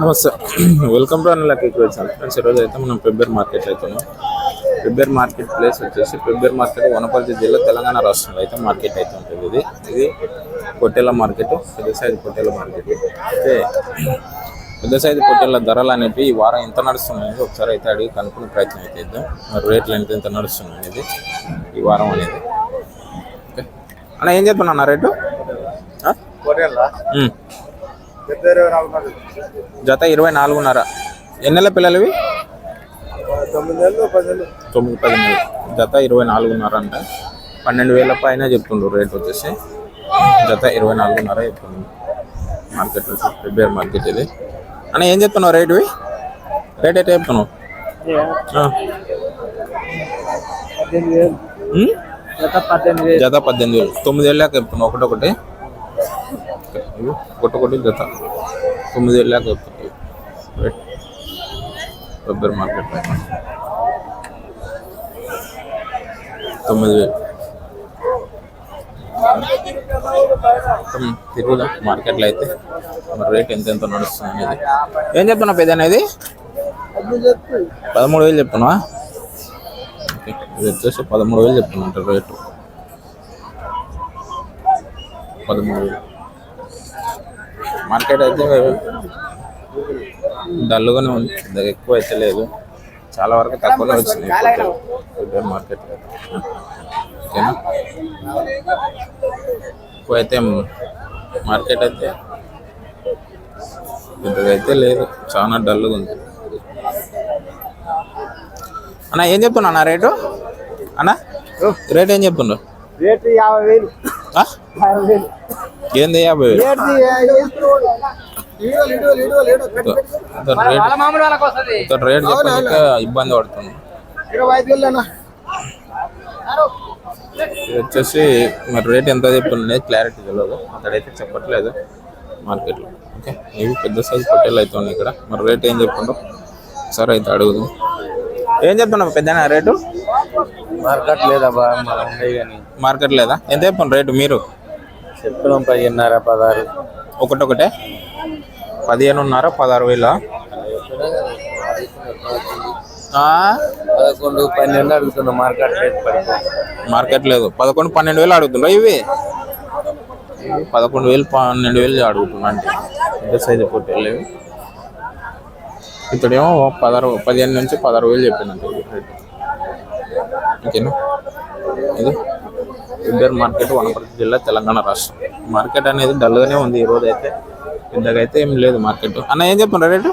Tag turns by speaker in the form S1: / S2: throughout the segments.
S1: నమస్తే. Welcome to అన్న కేక్ వచ్చాను ఫ్రెండ్స్ ఈరోజు అయితే మనం పెబ్బేర్ మార్కెట్ అవుతున్నాం పెబ్బేర్ మార్కెట్ ప్లేస్ వచ్చేసి పెబ్బేర్ మార్కెట్ వనపర్తి జిల్లా తెలంగాణ రాష్ట్రంలో అయితే మార్కెట్ అయితే ఉంటుంది ఇది. ఇది పొట్టేల మార్కెట్ పెద్ద సైజు పొట్టేల మార్కెట్. అయితే పెద్ద సైజు పొట్టేల ధరలు అనేవి ఈ వారం ఎంత నడుస్తున్నాయి ఒకసారి అయితే అడిగి కనుక్కునే ప్రయత్నం అయితే ఇద్దాం మరి రేట్లు ఎంత ఎంత నడుస్తున్నాయి అనేది ఈ వారం అనేది. ఓకే. అన్న ఏం చెప్తున్నా అన్న రేటు? జత ఇరవై నాలుగున్నర. ఎన్ని నెలల పిల్లలు ఇవి
S2: తొమ్మిది పది
S1: జత ఇరవై నాలుగున్నర అంట. పన్నెండు వేల పైన చెప్తుండ్రు రేట్ వచ్చేసి. జత ఇరవై నాలుగున్నర చెప్తుంది మార్కెట్ ఫిబ్రవరి మార్కెట్ ఇది. అన్న ఏం చెప్తున్నావు రేట్ ఇవి? రేట్ అయితే చెప్తున్నావు?
S2: జత పద్దెనిమిది వేలు.
S1: తొమ్మిది వేలు చెప్తున్నావు ఒకటొకటి. ఇవి ఒకటొకటి జత. తొమ్మిది వేలు లేక కొబ్బరి రేట్. ఫిబ్రవరి మార్కెట్ తొమ్మిది వేలు. తిరుగుదా? మార్కెట్లో అయితే మరి రేట్ ఎంత ఎంత నడుస్తుంది అనేది. ఏం చెప్తున్నావు పెద్ద అనేది? పదమూడు వేలు చెప్తున్నావా? ఇది వచ్చేసి పదమూడు వేలు చెప్తున్నా రేటు. పదమూడు వేలు. మార్కెట్ అయితే డల్గానే ఉంది. ఎక్కువ అయితే లేదు. చాలా వరకు తక్కువనే వచ్చింది మార్కెట్ ఓకేనా? ఎక్కువ అయితే మార్కెట్ అయితే పెద్దగా అయితే లేదు. చాలా డల్గా ఉంది. అన్న ఏం చెప్తున్నా అన్న రేటు? అన్న రేట్ ఏం చెప్తున్నారు
S2: రేటు యాభై వేలు.
S1: ఏంది యాభై
S2: రేటు
S1: ఇంత రేట్
S2: మామూలు వాళ్ళకి వస్తుంది.
S1: ఇంత రేట్ చెప్పక ఇబ్బంది పడుతుంది. వచ్చేసి మరి రేట్ ఎంత చెప్తుంది క్లారిటీ తెలియదు అక్కడైతే చెప్పట్లేదు మార్కెట్లో. ఓకే? ఇవి పెద్ద సైజు పొట్టేలు అయితే ఉన్నాయి ఇక్కడ. మరి రేట్ ఏం చెప్తుండ్రు? సరే అయితే అడుగుదాం. ఏం చెప్తున్నావు పెద్ద రేటు?
S2: మార్కెట్ కానీ.
S1: మార్కెట్ లేదా? ఎంత చెప్పండి రేటు మీరు?
S2: చెప్తున్నాం పదిన్నర పదహారు.
S1: ఒకటొకటే? పదిహేనున్నర పదహారు వేల.
S2: పదకొండు పన్నెండు అడుగుతున్నాం మార్కెట్ రేట్
S1: మార్కెట్ లేదు. పదకొండు పన్నెండు వేలు అడుగుతుండ్రా ఇవి. పదకొండు వేలు పన్నెండు వేలు అడుగుతున్నా అంటే. పెద్ద సైజు పొట్టేళ్ళు ఇతడేమో పదహారు పదిహేను నుంచి పదహారు వేలు చెప్పినట్టు రేటు ఓకేనా? ఇది ఇద్దరు మార్కెట్ వనపర్తి జిల్లా తెలంగాణ రాష్ట్రం. మార్కెట్ అనేది డల్గానే ఉంది ఈ రోజు అయితే. పెద్దగా అయితే ఏం లేదు మార్కెట్. అన్న ఏం చెప్పండి రేటు?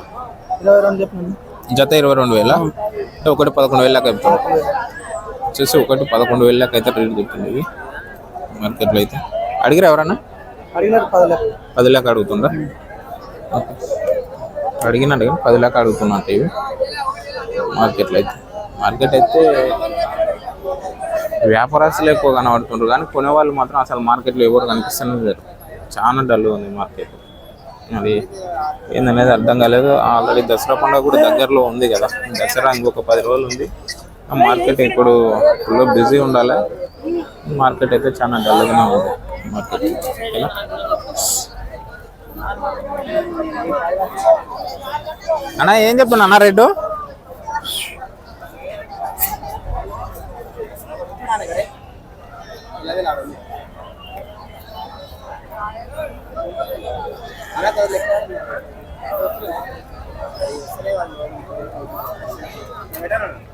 S2: ఇరవై రెండు చెప్పండి
S1: జత ఇరవై రెండు వేల? అంటే ఒకటి పదకొండు వేల దాకా చెప్తాను వచ్చేసి ఒకటి పదకొండు వేల దాకా అయితే రేటు చెప్తుంది ఇవి మార్కెట్లో అయితే. అడిగిరా ఎవరన్నా?
S2: అడిగినారు పది లెక్క
S1: పది లాక్ అడుగుతుందా ఓకే. అడిగినాడు కానీ పది లాక్ అడుగుతున్నా ఇవి. మార్కెట్లో అయితే. మార్కెట్ అయితే వ్యాపారస్తులు ఎక్కువ కనబడుతుండ్రు కానీ కొనేవాళ్ళు మాత్రం అసలు మార్కెట్లో ఎవరు కనిపిస్తూనే లేరు చాలా డల్ ఉంది మార్కెట్. మరి ఏందనేది అర్థం కాలేదు. ఆల్రెడీ దసరా పండుగ కూడా దగ్గరలో ఉంది కదా. దసరా ఇంకొక పది రోజులు ఉంది. ఆ మార్కెట్ ఇప్పుడు ఫుల్ బిజీ ఉండాలి. మార్కెట్ అయితే చాలా డల్గానే ఉంది మార్కెట్. ఓకేనా అన్న ఏం చెప్తున్నా అన్న రేటు?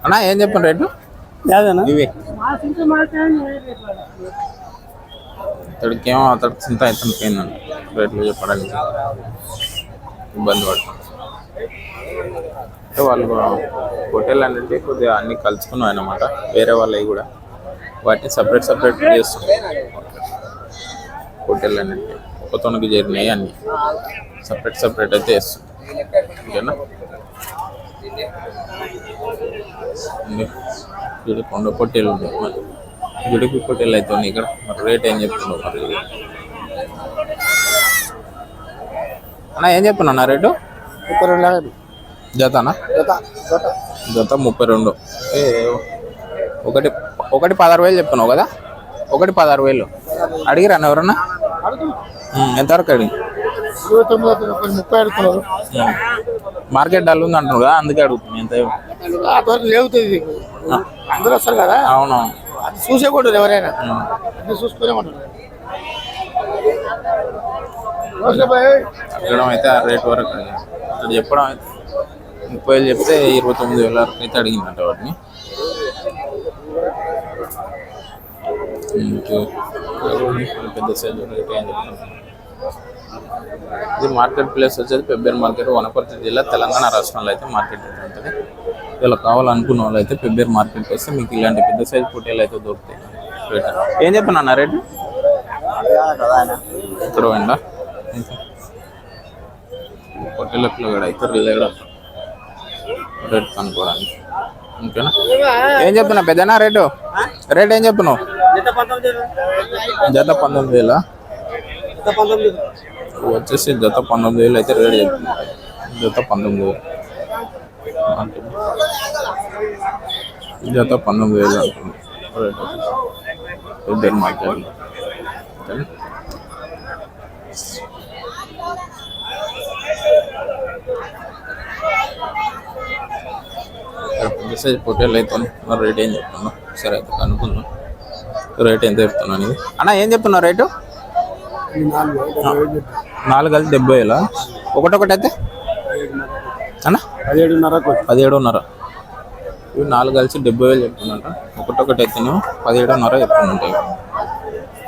S1: అన్న ఏం చెప్పండి రేటు?
S2: యాదనా
S1: ఇవి. అతడికేమో అతడికి చింత అయితే పోయిందండి రేట్లు చెప్పడానికి ఇబ్బంది పడుతుంది వాళ్ళు హోటల్ అనేది కొద్దిగా అన్ని కలుసుకున్నాం అన్నమాట వేరే వాళ్ళవి కూడా. వాటిని సపరేట్ సపరేట్ చేస్తాం. హోటల్ అనేది ఒకతోనికి చేరినాయి అన్ని. సపరేట్ సపరేట్ అయితే వేస్తాం ఓకేనా? ఉంది. ఇది కొండ పొట్టేలు ఉంటాయి మరి పొట్టేలు అయితే ఇక్కడ. మరి రేట్ ఏం చెప్తున్నావు మరి ఇది? అన్న ఏం అన్న రేటు?
S2: ముప్పై రెండు యాభై
S1: జతనా?
S2: జత జత.
S1: జత ముప్పై రెండు. ఏ, ఒకటి ఒకటి పదహారు వేలు చెప్తున్నావు కదా? ఒకటి పదహారు వేలు. అడిగిరా అన్న ఎవరన్నా?
S2: అడుగుతున్నా.
S1: ఎంతవరకు అడిగి
S2: ముప్పై అడుగుతున్నారు.
S1: మార్కెట్ డల్ ఉంది అంటున్నారు కదా అందుకే అడుగుతుంది ఎంత
S2: అంతవరకు లేవుతుంది. అందరూ వస్తారు కదా?
S1: అవునవును
S2: అది చూసే కూడా ఎవరైనా చూసుకునే ఉంటారు
S1: అడగడం అయితే ఆ రేట్ వరకు అడిగాను ఇక్కడ చెప్పడం అయితే ముప్పై వేలు చెప్తే ఇరవై తొమ్మిది వేల వరకు అయితే అడిగిందంట వాటిని పెద్ద సైజు రేట్ ఏం చెప్తాను ఇది మార్కెట్ ప్లేస్ వచ్చేది పెబ్బేరు మార్కెట్ వనపర్తి జిల్లా తెలంగాణ రాష్ట్రంలో అయితే మార్కెట్ అయితే ఉంటుంది. ఇలా కావాలనుకున్న వాళ్ళు అయితే పెబ్బేరు మార్కెట్కి వస్తే మీకు ఇలాంటి పెద్ద సైజు పొట్టేలు అయితే దొరుకుతాయి. రేట్. ఏం చెప్పాను అన్న రేటు? ఇక్కడ పోయిందా? పొట్టెలకు కూడా అయితే రిలేడ్ రేట్ కనుక్కోవడానికి ఓకేనా? ఏం చెప్తున్నా పెద్దనా రేటు రేట్ ఏం చెప్తున్నావు? జత పంతొమ్మిది వేల. వచ్చేసి జత పంతొమ్మిది వేలు అయితే రేట్ చెప్తున్నా. జత పంతొమ్మిది వేలు. జత పంతొమ్మిది వేలు అంటుంది రేట్ ఇద్దరు మార్కెట్ ఓకేనా మెసేజ్ పొట్టేళ్ళు అయితే రేట్ ఏం చెప్తున్నా? సరే అయితే కనుక్కుందాం. రేట్ ఎంత చెప్తున్నా అనేది. అన్న ఏం చెప్తున్నావు రేటు? నాలుగు కలిసి డెబ్బై వేలా? ఒకటొకటి అయితే అన్న?
S2: పదిహేడున్నర.
S1: పదిహేడున్నర ఇవి నాలుగు కలిసి డెబ్బై వేలు చెప్తున్నట. ఒకటొకటి అయితేనేమో పదిహేడున్నర చెప్తుంటాయి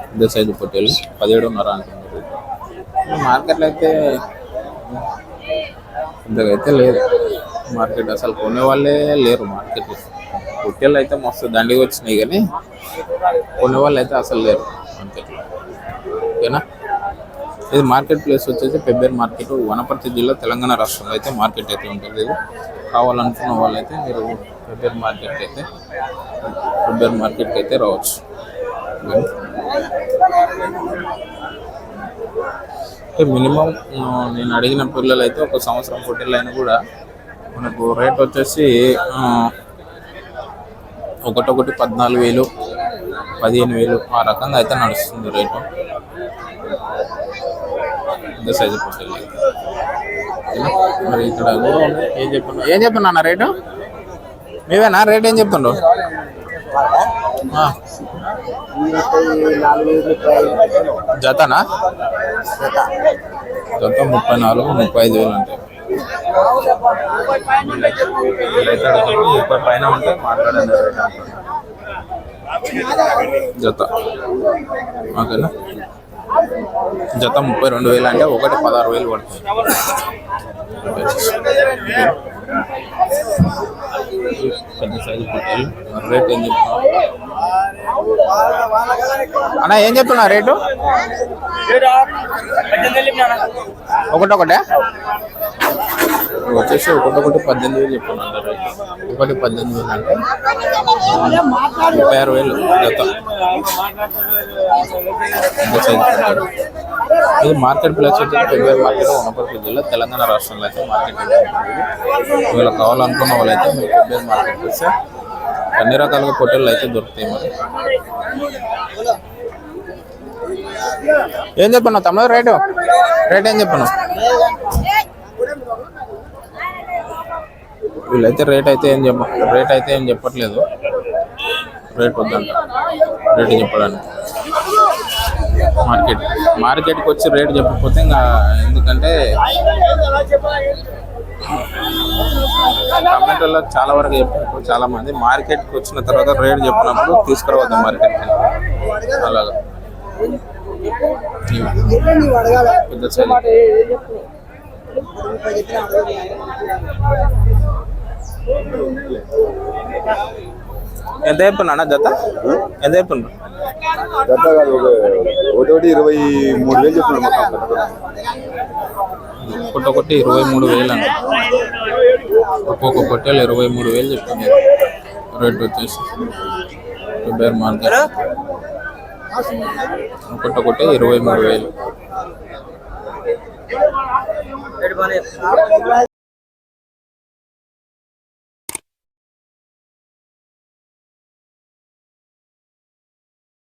S1: పెద్ద సైజు పొట్టేలు పదిహేడున్నర అంటున్నారు. మార్కెట్లో అయితే పెద్దగా అయితే లేదు. మార్కెట్ అసలు కొనేవాళ్ళే లేరు మార్కెట్. పొట్టేళ్ళు అయితే మస్తు దండిగా వచ్చినాయి కానీ కొనేవాళ్ళు అయితే అసలు లేరు మార్కెట్లో ఓకేనా? ఇది మార్కెట్ ప్లేస్ వచ్చేసి పెబ్బేరు మార్కెట్ వనపర్తి జిల్లా తెలంగాణ రాష్ట్రంలో అయితే మార్కెట్ అయితే ఉంటుంది. ఇది కావాలనుకున్న వాళ్ళైతే మీరు పెబ్బేరు మార్కెట్ అయితే పెబ్బేరు మార్కెట్కి అయితే రావచ్చు. మినిమం నేను అడిగిన పిల్లలు అయితే ఒక సంవత్సరం పుట్టిల్లైనా కూడా మనకు రేట్ వచ్చేసి ఒకటొకటి పద్నాలుగు వేలు పదిహేను వేలు ఆ రకంగా అయితే నడుస్తుంది రేటు. ఇంత సైజు పొట్టేళ్ళు మరి ఇక్కడ ఏం చెప్తున్నా ఏం చెప్తున్నా అన్న రేటు? మీవేనా? రేట్ ఏం చెప్తుండ్రు? జతనా? జత ముప్పై నాలుగు ముప్పై ఐదు వేలు ఉంటాయి వీళ్ళైతే అడుగుతారు, ముప్పై పైన ఉంటే మాట్లాడండి. జత. ఓకేనా? జత ముప్పై రెండు వేలు అంటే ఒకటి పదహారు వేలు పడుతుంది. పెద్ద సైజు పొట్టేలు మరి రేట్? ఏం చెప్తున్నా అన్న ఏం చెప్తున్నా రేటు ఒకటొకటే వచ్చేసి ఒకటొకటి పద్దెనిమిది వేలు చెప్పండి ఒకటి పద్దెనిమిది వేలు అంటే ముప్పై ఆరు వేలు జత. పెద్ద ఇది మార్కెట్ ప్లేస్ వచ్చి ఫిబ్రవరి మార్కెట్ వనపర్తి జిల్లా తెలంగాణ రాష్ట్రంలో అయితే మార్కెట్ ఒకవేళ కావాలనుకున్న వాళ్ళైతే మీరు ఫిబ్రవరి మార్కెట్ వస్తే అన్ని రకాలుగా పొట్టెళ్ళు అయితే దొరుకుతాయి మరి. ఏం చెప్పను తమ్ముడు? రేటు? రేట్ ఏం చెప్పను వీళ్ళైతే రేట్ అయితే ఏం చెప్ప రేట్ అయితే ఏం చెప్పట్లేదు. రేట్ వద్దంట. రేట్ చెప్పడానికి. మార్కెట్ మార్కెట్కి వచ్చి రేట్ చెప్పకపోతే ఇంకా ఎందుకంటే టమాటోలో చాలా వరకు చెప్పినప్పుడు చాలా మంది మార్కెట్కి వచ్చిన తర్వాత రేట్ చెప్పినప్పుడు తీసుకురావద్దు మార్కెట్కి అలాగా. పెద్ద సైజు. ఎంత చెప్తున్నా జత? ఎంత చెప్తున్నా
S3: జత కాదు ఒక ఒకటి ఇరవై మూడు వేలు చెప్తున్నాడు మొత్తం
S1: ఒక్కొక్కటి ఇరవై మూడు వేలు అంట ఒక్కొక్క పొట్టేలు ఇరవై మూడు వేలు చెప్తుంది రేట్ వచ్చేసి ఫిబ్రవరి మార్కెట్ ఒక్కొక్కటి ఇరవై మూడు వేలు.